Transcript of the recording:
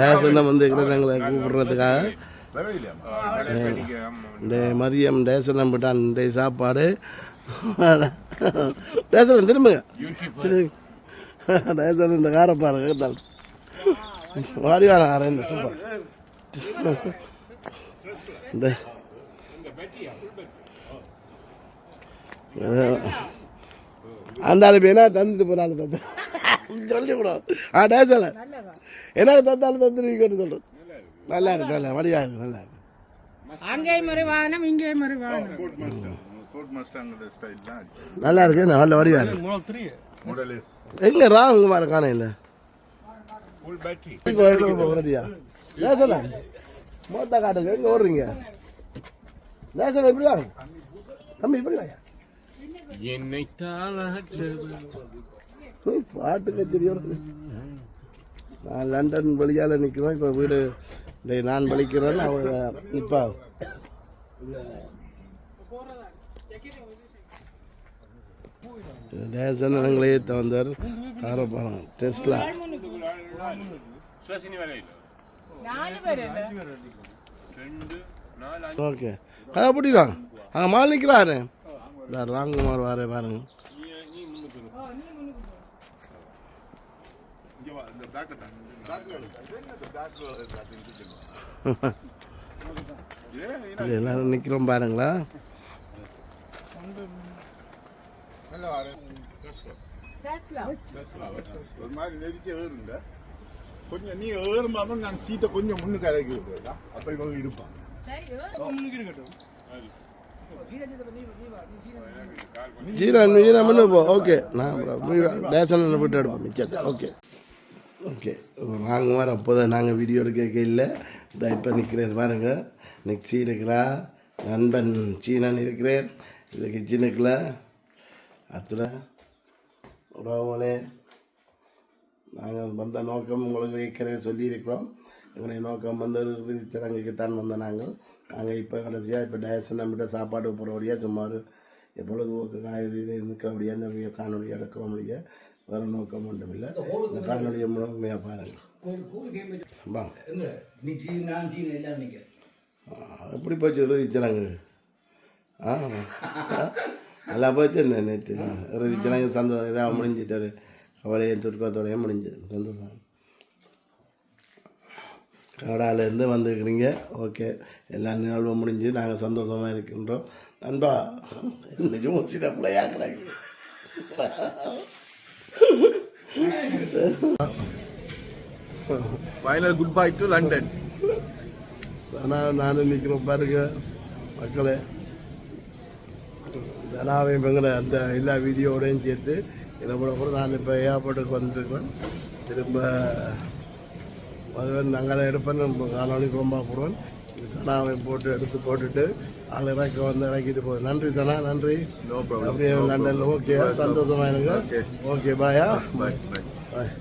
டேசனை வந்து எங்களை கூப்பிடுறதுக்காக? இந்த மதியம் டேசனம் விட்டான் இந்த சாப்பாடு. டேசனம் திரும்புங்க. டேசன் இந்த காரை பாருங்க கேட்டால். வாடிவான காரன் இந்த சூப்பர். இந்த அந்த ஆளு என்ன தந்துட்டு போனாலும் தந்து ஆ டேசல என்ன தந்தாலும் தந்துருக்கீங்கன்னு சொல்கிறேன் நல்லா இருக்கு நல்லா வடிவா இருக்கு நல்லா இருக்கு. வாகனம் வாகனம். ஸ்டைல் தான். நல்லா இருக்கு நல்ல வடிவா இருக்கு. மாடல் எங்க ராங்க மாதிரி காண இல்ல? ஃபுல் பேட்டரி இப்போ ரெடியா லேசல மொத்த காட்டுங்க எங்க ஓடுறீங்க? வாங்க. தம்பி வாங்க. ஹம், பாட்டு கச்சேரியோட நான் லண்டன் வழியால் நிற்கிறோம் இப்போ வீடு நான் வலிக்கிறேன்னு அவங்க இப்போ. லேசன் எங்களே தவந்தார் ஆரம்பம் டெஸ்ட்லா ஓகே. கதை பிடிக்கிறான் அங்கே மால் நிற்கிறாரு ராங்குமார் வாரே பாருங்க இங்க வா இந்த பேக்க தான் பேக்கு இந்த பேக்கு ஏன் இது எல்லாரும் நிற்கிறோம் பாருங்களா? ஒரு மாதிரி நெருக்கி ஏறுங்க கொஞ்சம் நீ ஏறும்போது நான் சீட்டை கொஞ்சம் முன்னுக்கு இறக்கி விடுறா அப்ப இவங்க இருப்பாங்க. ஜீரன் ஜீரன் பண்ணு போ. ஓகே நான் டேசன் விட்டு எடுப்போம். மிச்சத்தை. ஓகே ஓகே நாங்கள் வர அப்போதான் நாங்கள் வீடியோ எடுக்க இல்லை. இப்போ நிற்கிறேன் பாருங்கள் நெக்ஸ்ட் இருக்கிறா நண்பன் சீனன் இருக்கிறேன். இது கிச்சனுக்குள்ள அத்துல உறவுகளே நாங்கள் வந்த நோக்கம் உங்களுக்கு ஏற்கனவே சொல்லியிருக்கிறோம். எங்களுடைய நோக்கம் வந்து சடங்குக்கு தான் வந்த நாங்கள். நாங்கள் இப்போ கடைசியாக இப்போ டயசன் நம்மகிட்ட சாப்பாடு போகிறபடியாக சுமார் எப்பொழுது காய்கறி இருக்கிறபடியாக இந்த காணொலி எடுக்கிறோம் முடிய வேறு நோக்கம் ஒன்றும் இல்லை. இந்த காணொலியை முழுமையாக பாருங்கள் எப்படி போச்சு இறுதிச்சடங்கு ஆ நல்லா போச்சு என்ன நேற்று இறுதிச்சடங்கு சந்தோஷம் இதாக முடிஞ்சிட்டாரு அவளையும் துர்க்கத்தோடையும் முடிஞ்சது. சந்தோஷம். கனடாலேருந்து வந்துருக்கிறீங்க. ஓகே. எல்லா நிகழ்வும் முடிஞ்சு நாங்கள் சந்தோஷமாக இருக்கின்றோம். நண்பா நிஜமும் சில பிள்ளையா கிடக்கு. Final good bye to London ஆனால் நானும் நிற்கிறோம் பாருங்க மக்களே தனாவையும் எங்களை அந்த எல்லா வீடியோடையும் சேர்த்து இதை கூட கூட நான் இப்போ ஏர்போர்ட்டுக்கு வந்துருக்கேன் திரும்ப மதுவன் நாங்கள் எடுப்பேன் நம்ம காணொலிக்கு ரொம்ப போடுவேன் சனாவை போட்டு எடுத்து போட்டுட்டு ஆள் இறக்க வந்து இறக்கிட்டு போகுது. நன்றி சனா நன்றி. நோ ப்ராப்ளம் அப்படியே லண்டனில் ஓகே சந்தோஷமா இருங்க. ஓகே பாயா பை பை பாய்